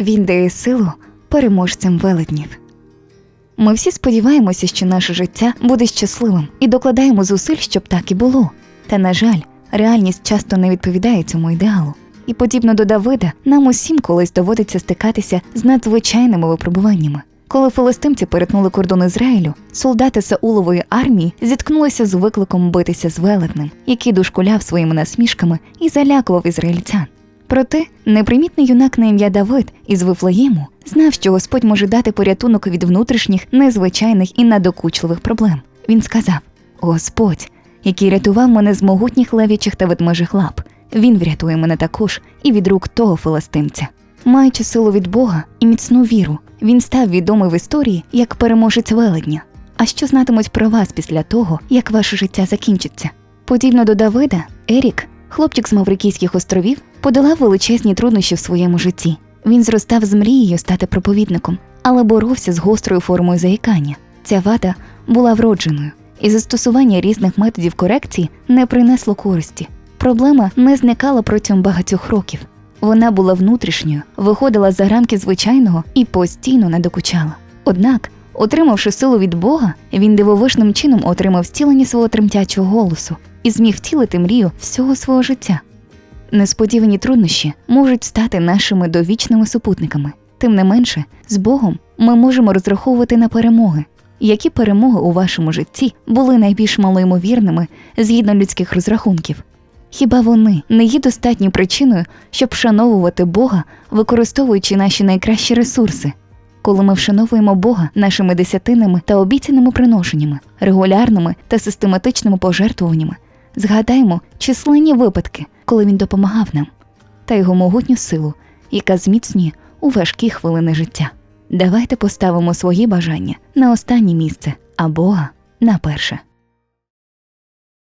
Він дає силу переможцям велетнів. Ми всі сподіваємося, що наше життя буде щасливим і докладаємо зусиль, щоб так і було. Та, на жаль, реальність часто не відповідає цьому ідеалу. І подібно до Давида, нам усім колись доводиться стикатися з надзвичайними випробуваннями. Коли филистимці перетнули кордон Ізраїлю, солдати Саулової армії зіткнулися з викликом битися з велетнем, який дошкуляв своїми насмішками і залякував ізраїльтян. Проте непримітний юнак на ім'я Давид із Вифлеєму знав, що Господь може дати порятунок від внутрішніх, незвичайних і надокучливих проблем. Він сказав: Господь, який рятував мене з могутніх левічих та ведмежих лап, він врятує мене також і від рук того филистимця. Маючи силу від Бога і міцну віру, він став відомий в історії як переможець велетня. А що знатимуть про вас після того, як ваше життя закінчиться? Подібно до Давида, Ерік, хлопчик з Маврикійських островів, подолав величезні труднощі в своєму житті. Він зростав з мрією стати проповідником, але боровся з гострою формою заїкання. Ця вада була вродженою, і застосування різних методів корекції не принесло користі. Проблема не зникала протягом багатьох років. Вона була внутрішньою, виходила за рамки звичайного і постійно не докучала. Однак, отримавши силу від Бога, він дивовижним чином отримав зцілення свого тремтячого голосу і зміг втілити мрію всього свого життя. Несподівані труднощі можуть стати нашими довічними супутниками. Тим не менше, з Богом ми можемо розраховувати на перемоги. Які перемоги у вашому житті були найбільш малоймовірними згідно людських розрахунків? Хіба вони не є достатньою причиною, щоб вшановувати Бога, використовуючи наші найкращі ресурси? Коли ми вшановуємо Бога нашими десятинами та обіцяними приношеннями, регулярними та систематичними пожертвуваннями, згадаємо численні випадки, коли він допомагав нам, та його могутню силу, яка зміцнює у важкі хвилини життя. Давайте поставимо свої бажання на останнє місце, а Бога на перше.